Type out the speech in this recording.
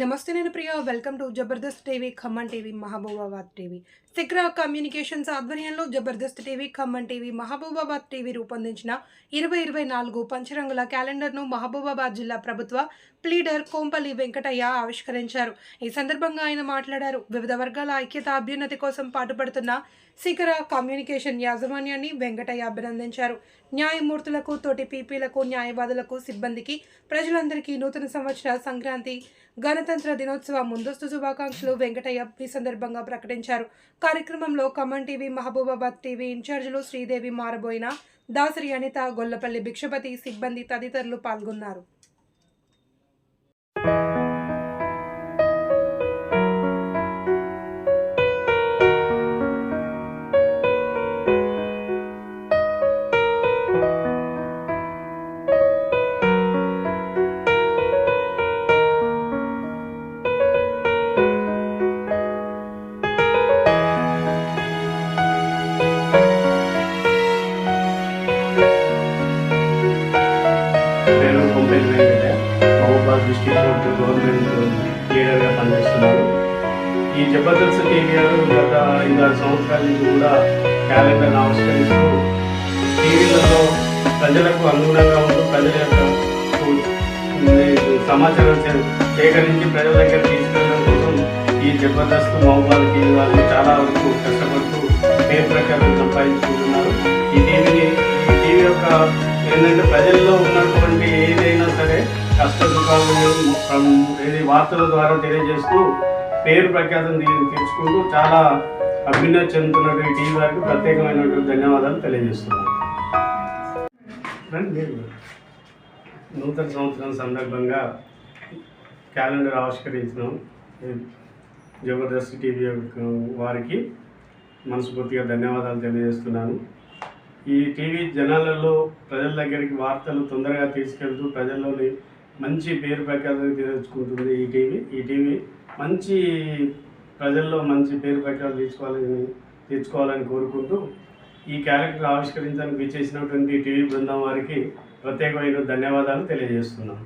నమస్తే నేను Priya. Welcome to Jabardasth TV Khammam TV Mahabubabad TV. Shikhara communications ఆధ్వర్యంలో Jabardasth TV Khammam TV Mahabubabad TV రూపొందించిన ఇరవై ఇరవై నాలుగు పంచరంగుల క్యాలెండర్ను మహబూబాబాద్ జిల్లా ప్రభుత్వ ప్లీడర్ కోంపల్లి వెంకటయ్య ఆవిష్కరించారు. ఈ సందర్భంగా ఆయన మాట్లాడారు. వివిధ వర్గాల ఐక్యత అభ్యున్నతి కోసం పాటుపడుతున్న శిఖర కమ్యూనికేషన్ యాజమాన్యాన్ని వెంకటయ్య అభినందించారు. న్యాయమూర్తులకు తోటి పీపీలకు న్యాయవాదులకు సిబ్బందికి ప్రజలందరికీ నూతన సంవత్సర సంక్రాంతి గణతంత్ర దినోత్సవ ముందస్తు శుభాకాంక్షలు వెంకటయ్య ఈ సందర్భంగా ప్రకటించారు. కార్యక్రమంలో ఖమ్మం టీవీ మహబూబాబాద్ టీవీ ఇన్ఛార్జీలు శ్రీదేవి మారబోయిన దాసరి అనిత గొల్లపల్లి భిక్షపతి సిబ్బంది తదితరులు పాల్గొన్నారు. డిస్ట్రిక్ట్ కోర్టు గవర్నమెంట్ లీడర్గా పనిచేస్తున్నారు ఈ జబర్దస్త్ టీవీ గారు గత ఐదారు సంవత్సరాల నుంచి కూడా క్యాలెండర్ ఆవిష్కరిస్తూ టీవీలలో ప్రజలకు అనుగుణంగా ఉంటూ ప్రజల యొక్క సమాచారం సేకరించి ప్రజల దగ్గర తీసుకెళ్ళడం కోసం ఈ జబర్దస్త్ మహబూబాద్ టీవీ వాళ్ళు చాలా వరకు కష్టపడుతూ పేరు ప్రకారం సంపాదించుకుంటున్నారు. ఈ టీవీని ఈ టీవీ యొక్క ఏంటంటే ప్రజల్లో ఉన్నటువంటి వార్తల ద్వారా తెలియజేస్తూ పేరు ప్రఖ్యాతం తెచ్చుకుంటూ చాలా అభ్యున్నతి చెందుతున్నటువంటి టీవీ వారికి ప్రత్యేకమైనటువంటి ధన్యవాదాలు తెలియజేస్తున్నాను. నూతన సంవత్సరం సందర్భంగా క్యాలెండర్ ఆవిష్కరించినాం. జబర్దస్త్ టీవీ యొక్క వారికి మనస్ఫూర్తిగా ధన్యవాదాలు తెలియజేస్తున్నాను. ఈ టీవీ జనాలలో ప్రజల దగ్గరికి వార్తలు తొందరగా తీసుకెళ్తూ ప్రజల్లోని మంచి పేరు ప్రఖ్యాతులు తెచ్చుకుంటుంది ఈ టీవీ. ఈ టీవీ మంచి ప్రజల్లో మంచి పేరు ప్రఖ్యాతులు తీసుకోవాలని తెచ్చుకోవాలని కోరుకుంటూ ఈ క్యారెక్టర్ ఆవిష్కరించడానికి విచ్చేసినటువంటి టీవీ బృందం వారికి ప్రత్యేకమైన ధన్యవాదాలు తెలియజేస్తున్నాను